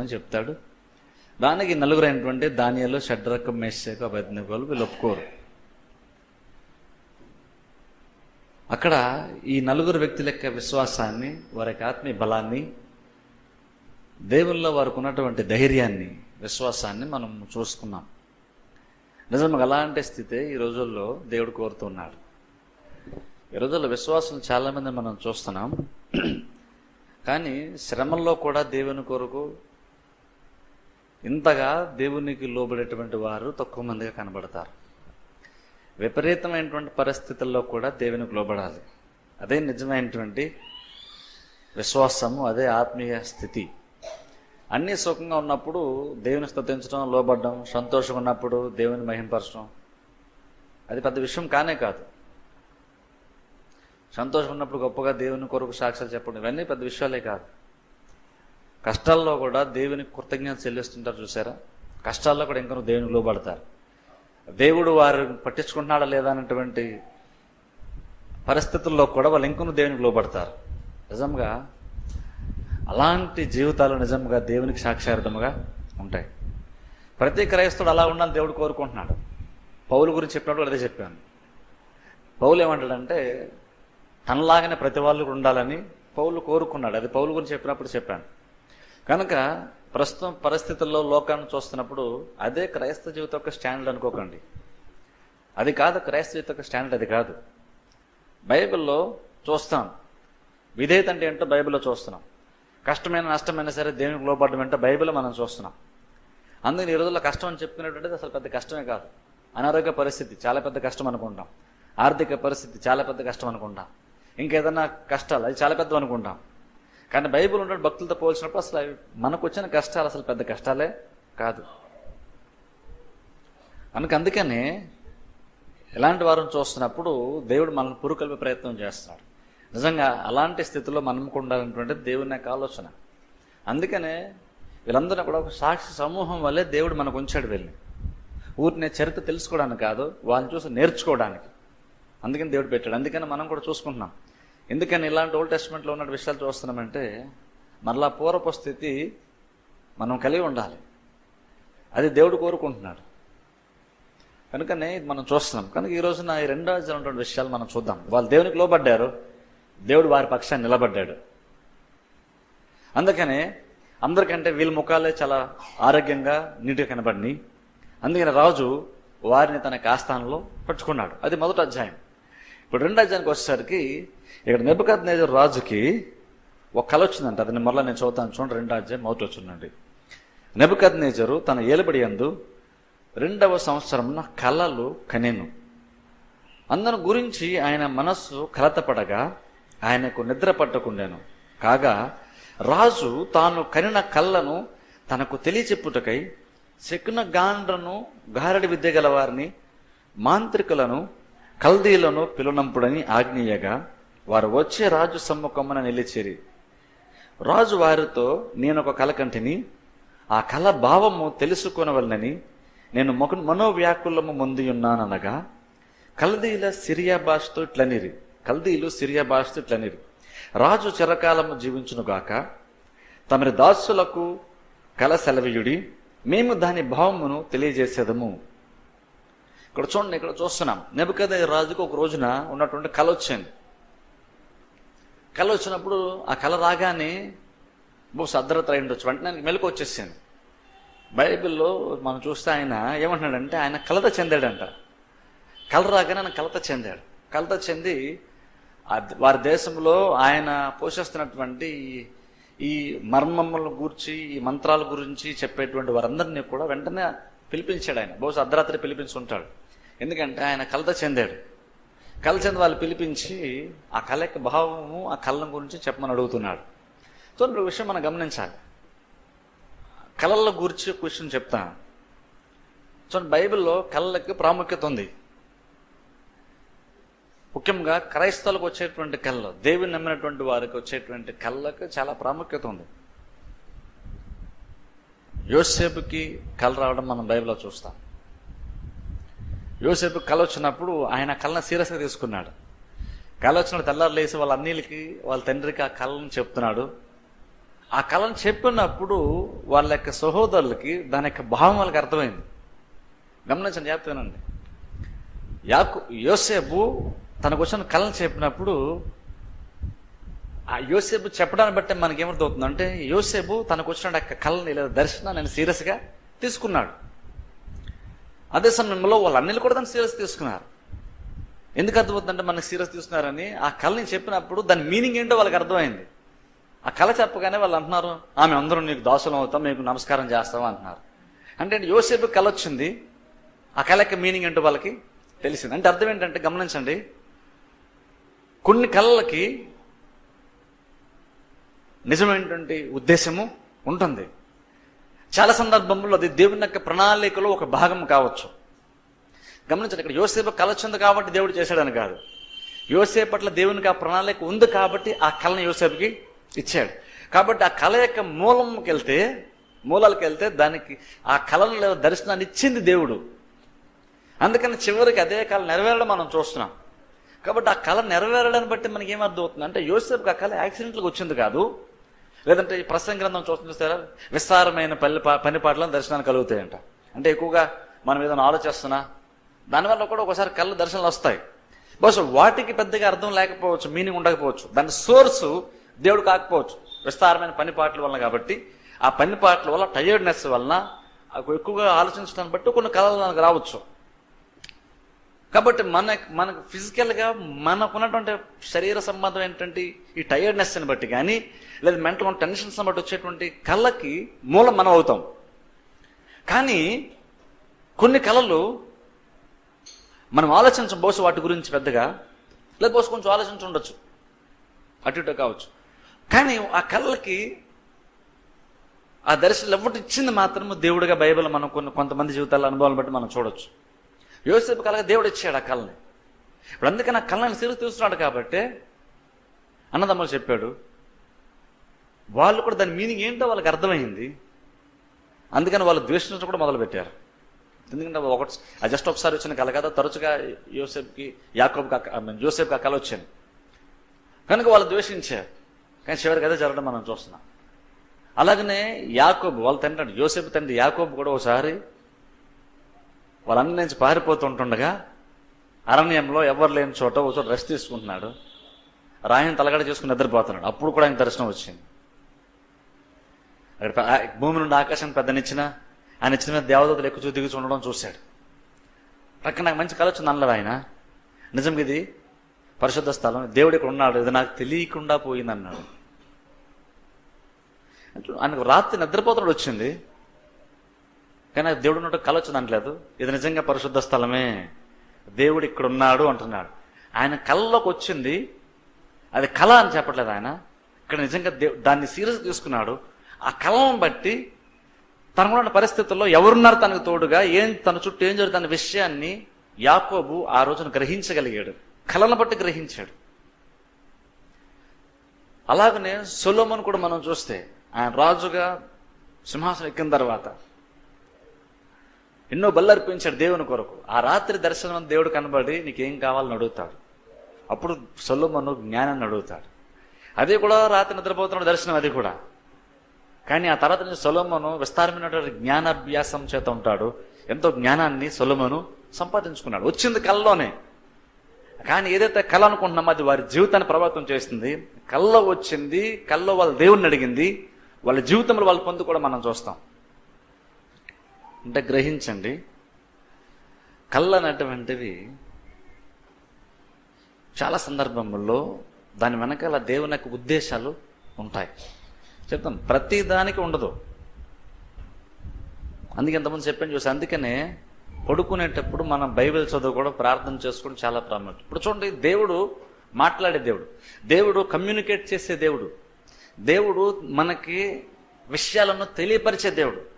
అని చెప్తాడు. దానికి నలుగురు అయినటువంటి దానియాలు షడ్రకం మేషకు అభ్యర్థిగోలు వీళ్ళు ఒప్పుకోరు. అక్కడ ఈ నలుగురు వ్యక్తుల యొక్క విశ్వాసాన్ని వారి యొక్క ఆత్మీయ బలాన్ని దేవుల్లో వారికి ఉన్నటువంటి ధైర్యాన్ని విశ్వాసాన్ని మనం చూసుకున్నాం. నిజంగా అలాంటి స్థితే ఈ రోజుల్లో దేవుడు కోరుతున్నాడు. ఈ రోజుల్లో విశ్వాసం చాలా మంది మనం చూస్తున్నాం. కానీ శ్రమల్లో కూడా దేవుని కొరకు ఇంతగా దేవునికి లోబడేటువంటి వారు తక్కువ మందిగా కనబడతారు. విపరీతమైనటువంటి పరిస్థితుల్లో కూడా దేవునికి లోబడాలి. అదే నిజమైనటువంటి విశ్వాసము అదే ఆత్మీయ స్థితి. అన్నీ సుఖంగా ఉన్నప్పుడు దేవుని స్థుతించడం లోబడడం సంతోషంగా ఉన్నప్పుడు దేవుని మహింపరచడం అది పెద్ద విషయం కానే కాదు. సంతోషం ఉన్నప్పుడు గొప్పగా దేవుని కొరకు సాక్ష్యాలు చెప్పడం ఇవన్నీ పెద్ద విషయాలే కాదు. కష్టాల్లో కూడా దేవునికి కృతజ్ఞత చెల్లిస్తుంటారు చూసారా? కష్టాల్లో కూడా ఇంకా దేవునికి లోబడతారు. దేవుడు వారు పట్టించుకుంటున్నాడా లేదా అనేటువంటి పరిస్థితుల్లో కూడా వాళ్ళు ఇంకొన్ని దేవునికి లోబడతారు. నిజంగా అలాంటి జీవితాలు నిజంగా దేవునికి సాక్షార్థముగా ఉంటాయి. ప్రతి క్రైస్తవుడు అలా ఉండాలని దేవుడు కోరుకుంటున్నాడు. పౌలు గురించి చెప్పినప్పుడు అదే చెప్పాను. పౌలు ఏమంటాడంటే తనలాగానే ప్రతి వాళ్ళు కూడా ఉండాలని పౌలు కోరుకున్నాడు. అది పౌలు గురించి చెప్పినప్పుడు చెప్పాను. కనుక ప్రస్తుతం పరిస్థితుల్లో లోకాన్ని చూస్తున్నప్పుడు అదే క్రైస్తవ జీవితం యొక్క స్టాండర్డ్ అనుకోకండి. అది కాదు క్రైస్తవ జీవితం యొక్క స్టాండర్డ్ అది కాదు. బైబిల్లో చూస్తాం. విధేయత అంటే ఏంటో బైబిల్లో చూస్తున్నాం. కష్టమైన నష్టమైనా సరే దేవునికి లోపడడం ఏంటో బైబిల్లో మనం చూస్తున్నాం. అందుకని ఈ రోజుల్లో కష్టం అని చెప్పుకునేటువంటిది అసలు పెద్ద కష్టమే కాదు. అనారోగ్య పరిస్థితి చాలా పెద్ద కష్టం అనుకుంటాం. ఆర్థిక పరిస్థితి చాలా పెద్ద కష్టం అనుకుంటాం. ఇంకేదన్నా కష్టాలు అది చాలా పెద్ద అనుకుంటాం. కానీ బైబిల్ ఉన్న భక్తులతో పోల్చినప్పుడు అసలు మనకు వచ్చిన కష్టాలు అసలు పెద్ద కష్టాలే కాదు. మనకు అందుకనే ఎలాంటి వారిని చూస్తున్నప్పుడు దేవుడు మనల్ని పురుకల్పే ప్రయత్నం చేస్తాడు నిజంగా అలాంటి స్థితిలో మనం ఉండాలన్నటువంటి దేవుని యొక్క ఆలోచన. అందుకనే వీళ్ళందరూ కూడా ఒక సాక్షి సమూహం వల్లే దేవుడు మనకు ఉంచాడు వెళ్ళి ఊరినే చరిత్ర తెలుసుకోవడానికి కాదు వాళ్ళని చూసి నేర్చుకోవడానికి. అందుకని దేవుడు పెట్టాడు. అందుకని మనం కూడా చూసుకుంటున్నాం. ఎందుకని ఇలాంటి ఓల్డ్ టెస్ట్మెంట్లో ఉన్న విషయాలు చూస్తున్నామంటే మరలా పూర్వపు స్థితి మనం కలిగి ఉండాలి. అది దేవుడు కోరుకుంటున్నాడు. కనుకనే ఇది మనం చూస్తున్నాం. కనుక ఈ రోజున ఈ రెండో ఉన్నటువంటి విషయాలు మనం చూద్దాం. వాళ్ళు దేవునికి లోబడ్డారు దేవుడు వారి పక్షాన్ని నిలబడ్డాడు. అందుకనే అందరికంటే వీళ్ళ ముఖాలే చాలా ఆరోగ్యంగా నీట్గా కనబడినాయి. అందుకని రాజు వారిని తన కాస్థానంలో పట్టుకున్నాడు. అది మొదటి అధ్యాయం. ఇప్పుడు రెండో అధ్యాయానికి వచ్చేసరికి ఇక్కడ నెబ్బకత్ నేజర్ రాజుకి ఒక కళ వచ్చిందంట. అది మరలా నేను చదువుతాను. చూడండి రెండు అధ్యాయం మొదటి వచ్చిందండి. నెబ్బకత్ నేజరు తన ఏలుబడి అందు రెండవ సంవత్సరంన కళలు కనెను. అందరి గురించి ఆయన మనస్సు కలతపడగా ఆయనకు నిద్ర పట్టకుండాను. కాగా రాజు తాను కనిన కళ్ళను తనకు తెలియచెప్పుటకై శకున గాండ్రను గారడి విద్య గల వారిని మాంత్రికులను కల్దీలను పిలునంపుడని ఆజ్ఞేయగా వారు వచ్చే రాజు సమ్ముఖమ్మన నిలిచిరి. రాజు వారితో నేను ఒక కల కంటిని ఆ కళ భావము తెలుసుకునవలనని నేను మొక మనోవ్యాకులము ముందు ఉన్నాననగా కల్దీల సిరియా భాషతో ఇట్లనిరి. కల్దీలు సిరియా భాషతో ఇట్లనిరి. రాజు చిరకాలము జీవించునుగాక తమరి దాసులకు కల సెలవీయుడి మేము దాని భావమును తెలియజేసేదము. ఇక్కడ చూడండి ఇక్కడ చూస్తున్నాం. నెబకదే రాజుకు ఒక రోజున ఉన్నటువంటి కల వచ్చింది కళ వచ్చినప్పుడు ఆ కళ రాగానే బహుశా అర్ధరాత్రి అయి ఉండొచ్చు. వెంటనే మెలకు వచ్చేసింది బైబిల్లో మనం చూస్తే ఆయన ఏమంటున్నాడంటే ఆయన కలత చెందాడంట. కల రాగానే ఆయన కలత చెందాడు. కలత చెంది వారి దేశంలో ఆయన పోషిస్తున్నటువంటి ఈ- మర్మముల గురించి ఈ మంత్రాల గురించి చెప్పేటువంటి వారందరినీ కూడా వెంటనే పిలిపించాడు ఆయన. బహుశా అర్ధరాత్రి పిలిపించి ఉంటాడు ఎందుకంటే ఆయన కలత చెందాడు. కళ చెంది వాళ్ళు పిలిపించి ఆ కళ యొక్క భావము ఆ కళ్ళ గురించి చెప్పమని అడుగుతున్నాడు. సో ఒక విషయం మనం గమనించాలి. కళల గురించి క్వశ్చన్ విషయం చెప్తాను చూడండి బైబిల్లో కళ్ళకి ప్రాముఖ్యత ఉంది. ముఖ్యంగా క్రైస్తవులకు వచ్చేటువంటి కళ్ళు దేవుని నమ్మినటువంటి వారికి వచ్చేటువంటి కళ్ళకు చాలా ప్రాముఖ్యత ఉంది. యోసేపుకి కళ రావడం మనం బైబిల్లో చూస్తాం. యోసేపు కళ వచ్చినప్పుడు ఆయన కళను సీరియస్గా తీసుకున్నాడు. కళ వచ్చినప్పుడు తెల్లారు లేచి వాళ్ళ అన్నీలకి వాళ్ళ తండ్రికి ఆ కళను చెప్తున్నాడు. ఆ కళను చెప్పినప్పుడు వాళ్ళ యొక్క సహోదరులకి దాని యొక్క భావం వాళ్ళకి అర్థమైంది. గమనించండి చెప్తానండి యాకు యోసేపు తనకు వచ్చిన కళను చెప్పినప్పుడు ఆ యోసేపు చెప్పడాన్ని బట్టి మనకి ఏమర్థమవుతుంది అంటే యోసేపు తనకు వచ్చిన యొక్క కళని లేదా దర్శనాన్ని నేను సీరియస్గా తీసుకున్నాడు. అదే సమయంలో వాళ్ళ అన్నలు కూడా దాన్ని సీరియస్ తీసుకున్నారు. ఎందుకు అర్థమవుతుందంటే మనకి సీరియస్ తీసుకున్నారని ఆ కళని చెప్పినప్పుడు దాని మీనింగ్ ఏంటో వాళ్ళకి అర్థమైంది. ఆ కళ చెప్పగానే వాళ్ళు అంటున్నారు ఆమె అందరూ నీకు దాసులం అవుతాం మీకు నమస్కారం చేస్తాం అంటున్నారు. అంటే యోసేపు కళ వచ్చింది. ఆ కళ యొక్క మీనింగ్ ఏంటో వాళ్ళకి తెలిసింది. అంటే అర్థం ఏంటంటే గమనించండి. కొన్ని కళలకి నిజమైనటువంటి ఉద్దేశము ఉంటుంది. చాలా సందర్భంలో అది దేవుని యొక్క ప్రణాళికలో ఒక భాగం కావచ్చు. గమనించండి ఇక్కడ యోసేపు కళ వచ్చింది కాబట్టి దేవుడు చేశాడని కాదు. యోసేపు పట్ల దేవునికి ఆ ప్రణాళిక ఉంది కాబట్టి ఆ కళను యోసేపుకి ఇచ్చాడు. కాబట్టి ఆ కళ యొక్క మూలంకి వెళ్తే మూలాలకు వెళ్తే దానికి ఆ కళను లేదా దర్శనాన్ని ఇచ్చింది దేవుడు. అందుకని చివరికి అదే కళ నెరవేరడం మనం చూస్తున్నాం. కాబట్టి ఆ కళ నెరవేరడాన్ని బట్టి మనకి ఏమర్థం అవుతుంది అంటే యోసేపుకి ఆ కళ యాక్సిడెంట్లకు వచ్చింది కాదు. లేదంటే ఈ ప్రసంగ గ్రంథం చూస్తుంది చూస్తారా విస్తారమైన పల్లె పని పాటలను దర్శనాలు కలుగుతాయంట. అంటే ఎక్కువగా మనం ఏదైనా ఆలోచిస్తున్నా దానివల్ల కూడా ఒకసారి కళ్ళు దర్శనాలు వస్తాయి. బహుశా వాటికి పెద్దగా అర్థం లేకపోవచ్చు మీనింగ్ ఉండకపోవచ్చు. దాని సోర్సు దేవుడు కాకపోవచ్చు. విస్తారమైన పని పాటల వలన కాబట్టి ఆ పని పాటల వల్ల టైర్డ్నెస్ వలన ఎక్కువగా ఆలోచించడాన్ని బట్టి కొన్ని కళలు మనకు రావచ్చు. కాబట్టి మన మనకు ఫిజికల్గా మనకున్నటువంటి శరీర సంబంధం ఏంటంటే ఈ టైర్డ్నెస్ని బట్టి కానీ లేదా మెంటల్ టెన్షన్స్ బట్టి వచ్చేటువంటి కళ్ళకి మూలం మనం అవుతాం. కానీ కొన్ని కళలు మనం ఆలోచించం బహుశా వాటి గురించి పెద్దగా లేదా బహుశా కొంచెం ఆలోచించి ఉండొచ్చు. అటు ఇటు కావచ్చు. కానీ ఆ కళ్ళకి ఆ దర్శనం ఎవరు ఇచ్చింది మాత్రము దేవుడిగా బైబిల్ మనం కొన్ని కొంతమంది జీవితాల అనుభవాలను బట్టి మనం చూడొచ్చు. యోసేపు కలగా దేవుడు ఇచ్చాడు ఆ కళని ఇప్పుడు అందుకని ఆ కళ్ళని సిరు తీస్తున్నాడు కాబట్టి అన్నదమ్ములు చెప్పాడు వాళ్ళు కూడా దాని మీనింగ్ ఏంటో వాళ్ళకి అర్థమైంది. అందుకని వాళ్ళు ద్వేషించడం కూడా మొదలుపెట్టారు. ఎందుకంటే ఒకటి అది జస్ట్ ఒకసారి వచ్చిన కళ కదా తరచుగా యోసేపుకి యాకోబ్కి యోసేపుకి ఆ కళ వచ్చింది కనుక వాళ్ళు ద్వేషించారు. కానీ చివరికి అదే జరగడం మనం చూస్తున్నాం. అలాగనే యాకోబు వాళ్ళ తండ్రి యోసేపు తండ్రి యాకోబు కూడా ఒకసారి వాళ్ళన్నీ నుంచి పారిపోతుంటుండగా అరణ్యంలో ఎవరు లేని చోట ఒక చోట రెస్ట్ తీసుకుంటున్నాడు. రాయిని తలగడ చేసుకుని నిద్రపోతున్నాడు. అప్పుడు కూడా ఆయన దర్శనం వచ్చింది. అక్కడ భూమి నుండి ఆకాశం పెద్దనిచ్చిన ఆయన ఇచ్చిన మీద దేవదూతలు ఎక్కువ దిగుచు ఉండడం చూశాడు. ప్రక్కన నాకు మంచి కళ వచ్చింది ఆయన. నిజంగా ఇది పరిశుద్ధ స్థలం. దేవుడు ఇక్కడ ఉన్నాడు. ఇది నాకు తెలియకుండా పోయింది అన్నాడు అంటే ఆయనకు రాత్రి నిద్రపోతున్నాడు వచ్చింది. కానీ నాకు దేవుడు ఉన్నట్టు కళ అనట్లేదు ఇది నిజంగా పరిశుద్ధ స్థలమే. దేవుడు ఇక్కడ ఉన్నాడు అంటున్నాడు. ఆయన కళ్ళలోకి వచ్చింది. అది కళ అని చెప్పట్లేదు ఆయన. ఇక్కడ నిజంగా దేవు దాన్ని సీరియస్ తీసుకున్నాడు. ఆ కళను బట్టి తనకున్న పరిస్థితుల్లో ఎవరున్నారు తనకు తోడుగా ఏం తన చుట్టూ ఏం జరుగుతున్న విషయాన్ని యాకోబు ఆ రోజున గ్రహించగలిగాడు. కళను బట్టి గ్రహించాడు. అలాగనే సొలోమన్ కూడా మనం చూస్తే ఆయన రాజుగా సింహాసనం ఎక్కిన తర్వాత ఎన్నో బల్లర్పించాడు దేవుని కొరకు. ఆ రాత్రి దర్శనం దేవుడు కనబడి నీకేం కావాలని అడుగుతాడు. అప్పుడు సొల్లుమను జ్ఞానాన్ని అడుగుతాడు. అదే కూడా రాత్రి నిద్రపోతున్న దర్శనం అది కూడా. కానీ ఆ తర్వాత నుంచి సొలమను విస్తారమైనటువంటి జ్ఞానాభ్యాసం చేత ఉంటాడు. ఎంతో జ్ఞానాన్ని సొలమను సంపాదించుకున్నాడు. వచ్చింది కళ్ళలోనే కానీ ఏదైతే కళ అనుకుంటున్నామో అది వారి జీవితాన్ని ప్రభావితం చేస్తుంది. కళ్ళ వచ్చింది కళ్ళలో వాళ్ళ దేవుణ్ణి అడిగింది. వాళ్ళ జీవితంలో వాళ్ళు పొందు కూడా మనం చూస్తాం. అంటే గ్రహించండి. కళ్ళు అనేటువంటివి చాలా సందర్భముల్లో దాని వెనకాల దేవుని యొక్క ఉద్దేశాలు ఉంటాయి. చెప్తాం ప్రతి దానికి ఉండదు. అందుకే ఎంతమంది చెప్పాను చూసి అందుకనే పడుకునేటప్పుడు మనం బైబిల్ చదువు కూడా ప్రార్థన చేసుకోవడం చాలా ప్రాముఖ్యం. ఇప్పుడు చూడండి దేవుడు మాట్లాడే దేవుడు. దేవుడు కమ్యూనికేట్ చేసే దేవుడు. దేవుడు మనకి విషయాలను తెలియపరిచే దేవుడు.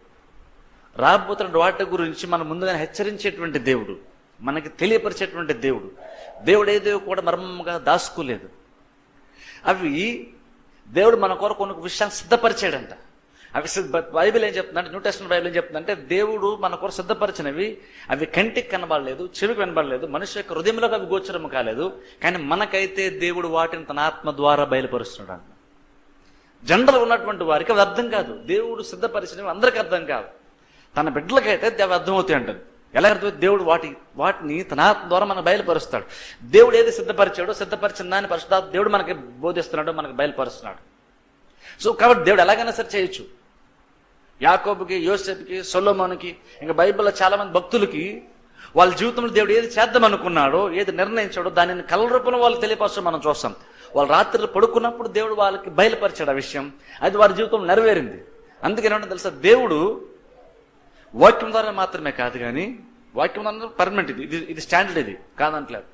రాబోతున్న వాటి గురించి మనం ముందుగానే హెచ్చరించేటువంటి దేవుడు మనకి తెలియపరిచేటువంటి దేవుడు. దేవుడు ఏదో కూడా మర్మంగా దాచుకోలేదు. అవి దేవుడు మన కొరకు కొన్ని విషయాన్ని సిద్ధపరిచాడంట. అవి సిద్ధ బైబిల్ ఏం చెప్తుందంటే న్యూ బైబిల్ ఏం చెప్తుందంటే దేవుడు మన కొరకు సిద్ధపరిచినవి అవి కంటికి కనబడలేదు చెవికి కనబడలేదు మనిషి యొక్క హృదయంలోకి అవి గోచరం కాలేదు కానీ మనకైతే దేవుడు వాటిని తన ఆత్మ ద్వారా బయలుపరుస్తున్నాడు. జనరల్ ఉన్నటువంటి వారికి అది అర్థం కాదు. దేవుడు సిద్ధపరిచినవి అందరికీ అర్థం కాదు తన బిడ్డలకైతే అవి అర్థమవుతాయి అంటుంది. ఎలా అర్థమవుతుంది? దేవుడు వాటి వాటిని తన ఆత్మ ద్వారా మనకు బయలుపరుస్తాడు. దేవుడు ఏది సిద్ధపరిచాడో సిద్ధపరిచిన దాన్ని పరిశుద్ధాత్మ దేవుడు మనకి బోధిస్తున్నాడో మనకు బయలుపరుస్తున్నాడు. సో కాబట్టి దేవుడు ఎలాగైనా సరే చేయొచ్చు. యాకోబుకి యోసెఫ్కి సొలోమోనికి ఇంకా బైబిల్లో చాలామంది భక్తులకి వాళ్ళ జీవితంలో దేవుడు ఏది చేద్దాం అనుకున్నాడో ఏది నిర్ణయించాడో దానిని కల రూపంలో వాళ్ళు తెలియపరచడం మనం చూస్తాం. వాళ్ళు రాత్రి పడుకున్నప్పుడు దేవుడు వాళ్ళకి బయలుపరిచాడు ఆ విషయం. అది వారి జీవితంలో నెరవేరింది. అందుకే ఏమంటే తెలుసా? దేవుడు వాక్యం ద్వారా మాత్రమే కాదు కానీ వాక్యం ద్వారా పర్మనెంట్ ఇది. ఇది ఇది స్టాండర్డ్ ఇది. కాదంటలేదు.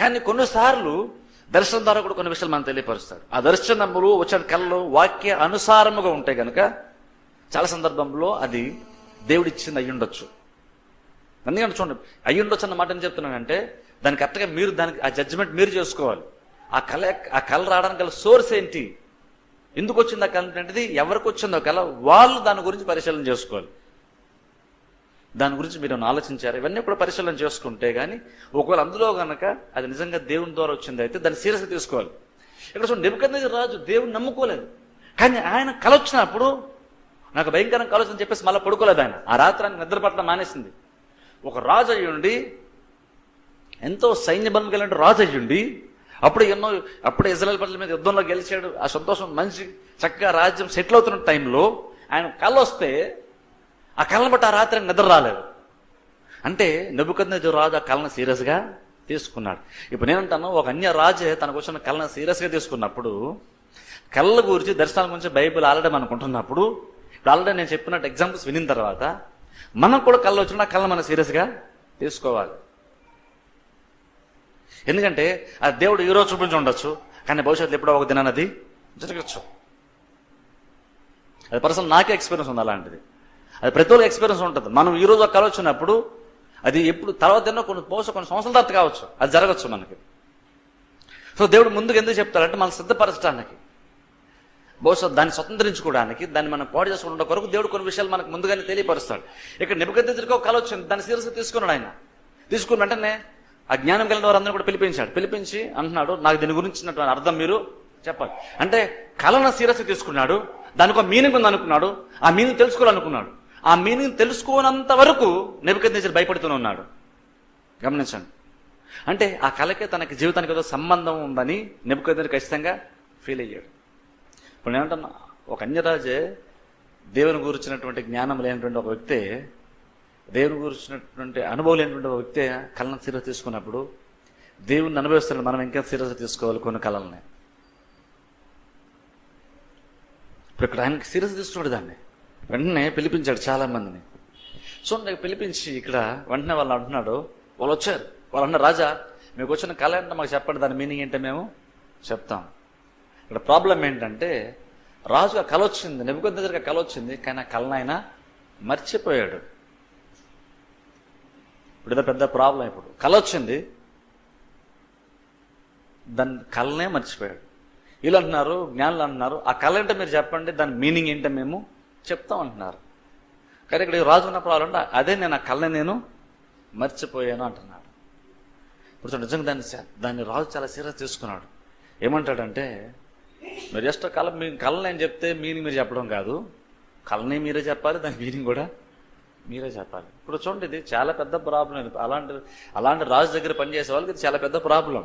కానీ కొన్నిసార్లు దర్శనం ద్వారా కూడా కొన్ని విషయాలు మనం తెలియపరుస్తాడు ఆ దర్శనములు వచ్చిన కళ్ళు వాక్య అనుసారముగా ఉంటాయి కనుక చాలా సందర్భంలో అది దేవుడిచ్చింది అయ్యి ఉండొచ్చు అందుకని చూడండి అయ్యి ఉండొచ్చు అన్న మాట ఏం చెప్తున్నానంటే దానికి కరెక్ట్గా మీరు దానికి ఆ జడ్జిమెంట్ మీరు చేసుకోవాలి. ఆ కళ ఆ కళ రావడానికి గల సోర్స్ ఏంటి? ఎందుకు వచ్చిందా కళ ఎవరికి వచ్చిందో కళ వాళ్ళు దాని గురించి పరిశీలన చేసుకోవాలి. దాని గురించి మీరు ఆలోచించారు? ఇవన్నీ కూడా పరిశీలన చేసుకుంటే కానీ ఒకవేళ అందులో కనుక అది నిజంగా దేవుని ద్వారా వచ్చింది అయితే దాన్ని సీరియస్గా తీసుకోవాలి. ఇక్కడ చూడండి నిబద్ద రాజు దేవుని నమ్ముకోలేదు. కానీ ఆయన కల వచ్చినప్పుడు నాకు భయంకరం కల వచ్చిందని చెప్పేసి మళ్ళీ పడుకోలేదు ఆయన. ఆ రాత్రి ఆయన నిద్రపట్టడం మానేసింది. ఒక రాజు అయ్యుండి ఎంతో సైన్య బలం కలిగిన రాజు అయ్యుండి అప్పుడు ఎన్నో అప్పుడు ఇజ్రాయల్ ప్రజల మీద యుద్ధంలో గెలిచాడు. ఆ సంతోషం మంచి చక్కగా రాజ్యం సెటిల్ అవుతున్న టైంలో ఆయన కళ్ళు వస్తే ఆ కళ్ళను బట్టి ఆ రాత్రి నిద్ర రాలేదు. అంటే నెబుకద్నెజు రాజు ఆ కళను సీరియస్గా తీసుకున్నాడు. ఇప్పుడు నేనంటాను ఒక అన్య రాజే తనకు వచ్చిన కళను సీరియస్గా తీసుకున్నప్పుడు కళ్ళ గురించి దర్శనాల గురించి బైబిల్ ఆల్రెడీ మనం అనుకుంటున్నప్పుడు ఇప్పుడు ఆల్రెడీ నేను చెప్పినట్టు ఎగ్జాంపుల్స్ వినిన తర్వాత మనం కూడా కళ్ళు వచ్చిన కళ్ళ మనం సీరియస్గా తీసుకోవాలి. ఎందుకంటే ఆ దేవుడు ఈరోజు చూపించి ఉండొచ్చు కానీ భవిష్యత్తులో ఎప్పుడో ఒక దినాన్ని అది జరగచ్చు. అది పర్సనల్ నాకే ఎక్స్పీరియన్స్ ఉంది అలాంటిది. అది ప్రతి ఒక్క ఎక్స్పీరియన్స్ ఉంటుంది. మనం ఈ రోజు ఒక కళ వచ్చినప్పుడు అది ఎప్పుడు తర్వాత ఎన్నో కొన్ని బహుశా కొన్ని సంవత్సరాల తర్వాత కావచ్చు అది జరగచ్చు మనకి. సో దేవుడు ముందుకు ఎందుకు చెప్తాడంటే మనం సిద్ధపరచడానికి. బహుశా దాన్ని స్వతంత్రించుకోవడానికి దాన్ని మనం పాడు చేసుకున్న కొరకు దేవుడు కొన్ని విషయాలు మనకు ముందుగానే తెలియపరుస్తాడు. ఇక్కడ నిపుగద్దరికి ఒక కళ వచ్చింది దాన్ని సీరియస్గా తీసుకున్నాడు ఆయన. తీసుకున్న వెంటనే ఆ జ్ఞానం కలిగిన వారందరూ కూడా పిలిపించాడు. పిలిపించి అంటున్నాడు నాకు దీని గురించినటువంటి అర్థం మీరు చెప్పాలి అంటే కళను సీరియస్గా తీసుకున్నాడు దానికి ఒక మీనింగ్ ఉంది అనుకున్నాడు ఆ మీనింగ్ తెలుసుకోవాలనుకున్నాడు. ఆ మీనింగ్ తెలుసుకోనంత వరకు నెబుకద్నేజర్ భయపడుతూనే ఉన్నాడు. గమనించండి. అంటే ఆ కళకే తనకి జీవితానికి ఏదో సంబంధం ఉందని నెబుకద్నేజర్ ఖచ్చితంగా ఫీల్ అయ్యాడు. ఇప్పుడు నేనంటున్నా ఒక అన్యరాజే దేవుని గురించినటువంటి జ్ఞానం లేనటువంటి ఒక వ్యక్తే దేవుని గురించినటువంటి అనుభవం లేనటువంటి వ్యక్తి కళ్ళను సీరియస్ తీసుకున్నప్పుడు దేవుణ్ణి అనుభవిస్తున్నాడు మనం ఇంకా సీరియస్ తీసుకోవాలి కొన్ని కళల్ని. ఇప్పుడు ఇక్కడ ఆయనకి సీరియస్ తీసుకున్నాడు దాన్ని. వెంటనే పిలిపించాడు చాలా మందిని నాకు పిలిపించి ఇక్కడ వెంటనే వాళ్ళు అంటున్నాడు వాళ్ళు వచ్చారు. వాళ్ళు అన్న రాజా మీకు వచ్చిన కళ అంటే మాకు చెప్పండి దాని మీనింగ్ ఏంటో మేము చెప్తాం. ఇక్కడ ప్రాబ్లం ఏంటంటే రాజుగా కళ వచ్చింది నెబ్బకొద్ది దగ్గర కళ వచ్చింది కానీ ఆ కళను ఆయన మర్చిపోయాడు. ఇప్పుడు ఇదో పెద్ద ప్రాబ్లం ఇప్పుడు కళ వచ్చింది దాని కళనే మర్చిపోయాడు. వీళ్ళు అంటున్నారు జ్ఞానులు అంటున్నారు ఆ కళ ఏంటో మీరు చెప్పండి దాని మీనింగ్ ఏంటో మేము చెప్తాం అంటున్నారు. కానీ ఇక్కడ రాజు ఉన్న ప్రాబ్లం అంటే అదే నేను ఆ కళని నేను మర్చిపోయాను అంటున్నాడు. ఇప్పుడు నిజంగా దాన్ని దాన్ని రాజు చాలా సీరియస్ తీసుకున్నాడు. ఏమంటాడంటే మీరు జస్ట్ కళ మీ కళ నేను చెప్తే మీనింగ్ మీరు చెప్పడం కాదు. కళని మీరే చెప్పాలి దాని మీనింగ్ కూడా మీరే చెప్పాలి. ఇప్పుడు చూడండి ఇది చాలా పెద్ద ప్రాబ్లం ఇది అలాంటి అలాంటి రాజు దగ్గర పనిచేసే వాళ్ళకి ఇది చాలా పెద్ద ప్రాబ్లం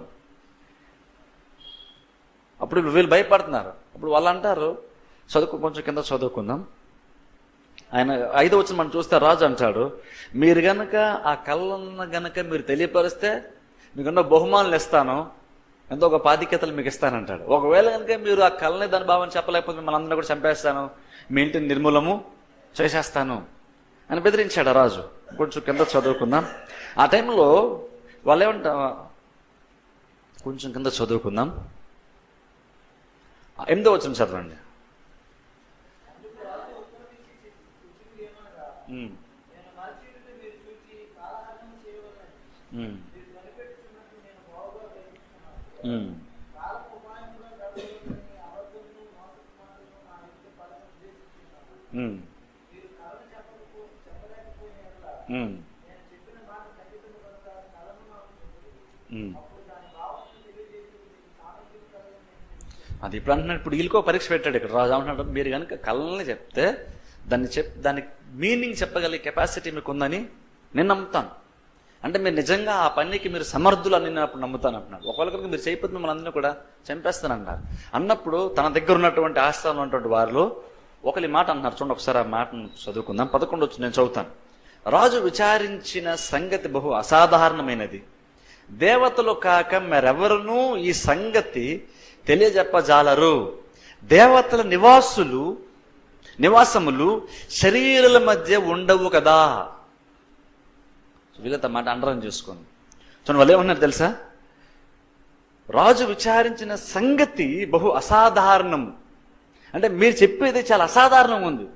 అప్పుడు వీళ్ళు భయపడుతున్నారు. అప్పుడు వాళ్ళు అంటారు చదువుకు కొంచెం కింద చదువుకుందాం. ఆయన ఐదో వచ్చిన మనం చూస్తే రాజు అంటాడు మీరు గనక ఆ కళ్ళను గనక మీరు తెలియపరిస్తే మీకున్న బహుమానులు ఇస్తాను ఎంతో ఒక పాతిక్యతలు మీకు ఇస్తానంటాడు. ఒకవేళ కనుక మీరు ఆ కళ్ళని దాని భావం చెప్పలేకపోతే మనందరినీ కూడా చంపేస్తాను మీ ఇంటిని నిర్మూలము చేసేస్తాను. అని బెదిరించాడు రాజు. కొంచెం కింద చదువుకుందాం. ఆ టైంలో వాళ్ళు ఏమంటా కొంచెం కింద చదువుకుందాం. ఎనిమిదో వచ్చిన చదవండి. ఉమ్. అది ఇప్పుడు అంటున్నాడు ఇప్పుడు వీళ్ళకో పరీక్ష పెట్టాడు ఇక్కడ. రాజు అంటున్నాడు మీరు కనుక కళ్ళని చెప్తే దాన్ని చెప్ దానికి మీనింగ్ చెప్పగలిగే కెపాసిటీ మీకు ఉందని నేను నమ్ముతాను. అంటే మీరు నిజంగా ఆ పనికి మీరు సమర్థులు అని నేను అప్పుడు నమ్ముతాను అంటున్నాడు. ఒకవేళ కనుక మీరు చేయకపోతే మిమ్మల్ని అందరినీ కూడా చంపేస్తానన్నారు. అన్నప్పుడు తన దగ్గర ఉన్నటువంటి ఆస్థానం ఉన్నటువంటి వారిలో ఒకరి మాట అన్నారు చూడండి ఒకసారి ఆ మాటను చదువుకుందాం. పదకొండు వచ్చి నేను చదువుతాను. రాజు విచారించిన సంగతి బహు అసాధారణమైనది. దేవతలు కాక మరెవరునూ ఈ సంగతి తెలియజెప్పజాలరు. దేవతల నివాసులు నివాసములు శరీరాల మధ్య ఉండవు కదా. వీళ్ళతో మాట అండరం చేసుకోండి. చూడండి వాళ్ళు ఏమన్నారు తెలుసా? రాజు విచారించిన సంగతి బహు అసాధారణం అంటే మీరు చెప్పేది చాలా అసాధారణం ఉంది.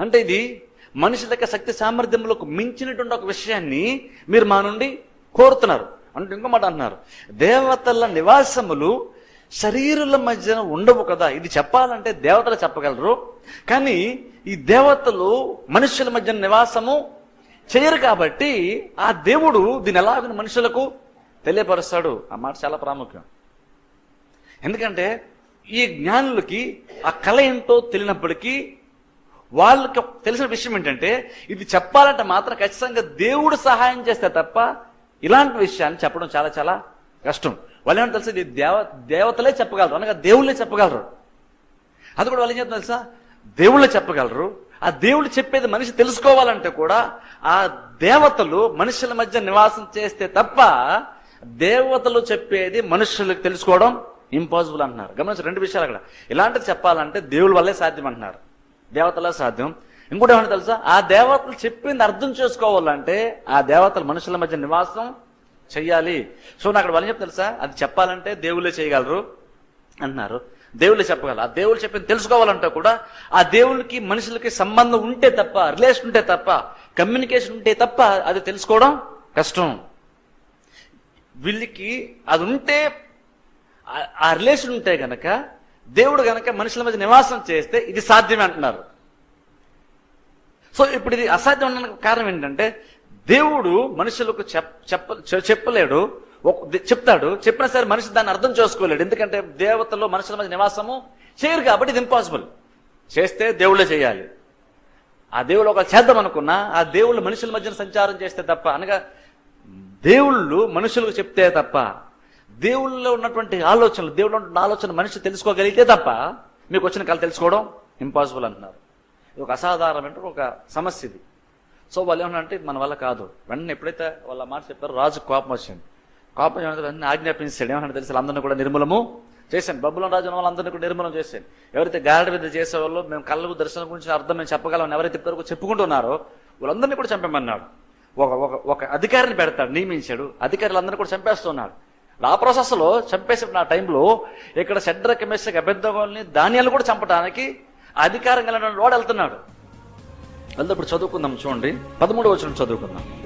అంటే ఇది మనిషి యొక్క శక్తి సామర్థ్యములకు మించినటువంటి ఒక విషయాన్ని మీరు మా నుండి కోరుతున్నారు. అంటే ఇంకో మాట అంటున్నారు. దేవతల నివాసములు శరీరుల మధ్యన ఉండవు కదా. ఇది చెప్పాలంటే దేవతలు చెప్పగలరు. కానీ ఈ దేవతలు మనుషుల మధ్య నివాసము చేయరు కాబట్టి ఆ దేవుడు దీని ఎలాగని మనుషులకు తెలియపరుస్తాడు? ఆ మాట చాలా ప్రాముఖ్యం. ఎందుకంటే ఈ జ్ఞానులకి ఆ కళ ఏంటో తెలియనప్పటికీ వాళ్ళకి తెలిసిన విషయం ఏంటంటే ఇది చెప్పాలంటే మాత్రం ఖచ్చితంగా దేవుడు సహాయం చేస్తే తప్ప ఇలాంటి విషయాన్ని చెప్పడం చాలా చాలా కష్టం. వాళ్ళు ఏమంటే తెలుసు? ఇది దేవ దేవతలే చెప్పగలరు. అనగా దేవుళ్ళే చెప్పగలరు. అది కూడా వాళ్ళు ఏం చెప్తారు తెలుసా? దేవుళ్ళే చెప్పగలరు. ఆ దేవుడు చెప్పేది మనిషి తెలుసుకోవాలంటే కూడా ఆ దేవతలు మనుషుల మధ్య నివాసం చేస్తే తప్ప దేవతలు చెప్పేది మనుషులకు తెలుసుకోవడం ఇంపాసిబుల్ అంటున్నారు. గమనించి రెండు విషయాలు అక్కడ. ఇలాంటిది చెప్పాలంటే దేవుడి వల్లే సాధ్యం అంటున్నారు. దేవతల సాధ్యం. ఇంకోటి ఏమన్నా తెలుసా? ఆ దేవతలు చెప్పింది అర్థం చేసుకోవాలంటే ఆ దేవతలు మనుషుల మధ్య నివాసం చెయ్యాలి. సో నాకు అక్కడ వాళ్ళు చెప్తారు తెలుసా? అది చెప్పాలంటే దేవుళ్ళే చేయగలరు అంటున్నారు. దేవుళ్ళే చెప్పగలరు. ఆ దేవుళ్ళు చెప్పింది తెలుసుకోవాలంటే కూడా ఆ దేవునికి మనుషులకి సంబంధం ఉంటే తప్ప రిలేషన్ ఉంటే తప్ప కమ్యూనికేషన్ ఉంటే తప్ప అది తెలుసుకోవడం కష్టం. వీళ్ళకి అది ఉంటే ఆ- ఆ రిలేషన్ ఉంటే గనక దేవుడు గనక మనుషుల మధ్య నివాసం చేస్తే ఇది సాధ్యమే అంటున్నారు. సో ఇప్పుడు ఇది అసాధ్యం అనడానికి కారణం ఏంటంటే దేవుడు మనుషులకు చెప్ప చెప్పలేడు. చెప్తాడు. చెప్పినా సరే మనిషి దాన్ని అర్థం చేసుకోలేడు. ఎందుకంటే దేవతల్లో మనుషుల మధ్య నివాసము చేయరు కాబట్టి ఇది ఇంపాసిబుల్ చేస్తే దేవుళ్ళే చేయాలి. ఆ దేవుళ్ళు ఒక చేద్దాం అనుకున్నా ఆ దేవుళ్ళు మనుషుల మధ్యన సంచారం చేస్తే తప్ప అనగా దేవుళ్ళు మనుషులకు చెప్తే తప్ప దేవుళ్ళలో ఉన్నటువంటి ఆలోచనలు దేవుళ్ళు ఉన్నటువంటి ఆలోచన మనిషి తెలుసుకోగలిగితే తప్ప మీకు వచ్చిన కళ తెలుసుకోవడం ఇంపాసిబుల్ అంటున్నారు. ఇది ఒక అసాధారణమైన ఒక సమస్య ఇది. సో వాళ్ళు ఏమన్నారంటే మన వల్ల కాదు. వెంటనే ఎప్పుడైతే వాళ్ళ మాట చెప్పారో రాజు కోపం వచ్చింది. కోపం వచ్చిన వెంటనే ఆజ్ఞాపించాడు. ఏమన్నా తెలిసి? అందరిని కూడా నిర్మూలము చేశాను. బబ్బులం రాజు ఉన్న వాళ్ళందరినీ కూడా నిర్మూలన చేశాను. ఎవరైతే గారడి మీద చేసే వాళ్ళు మేము కళ్ళకు దర్శనం గురించి అర్థం మేము చెప్పగలం ఎవరైతే ఇప్పటివరకు చెప్పుకుంటున్నారో వాళ్ళందరినీ కూడా చంపమన్నాడు. ఒక ఒక ఒక అధికారిని పెడతాడు నియమించాడు. అధికారులందరినీ కూడా చంపేస్తున్నాడు. ఆ ప్రాసెస్లో చంపేసి నా ఆ టైంలో ఇక్కడ షడ్ర కెమెస్ట్రీ అభ్యర్థుల్ని ధాన్యాలు కూడా చంపడానికి అధికారం కలిగిన వాడు వెళ్తున్నాడు. వెళ్తే ఇప్పుడు చదువుకుందాం చూడండి. పదమూడు వచ్చిన చదువుకుందాం.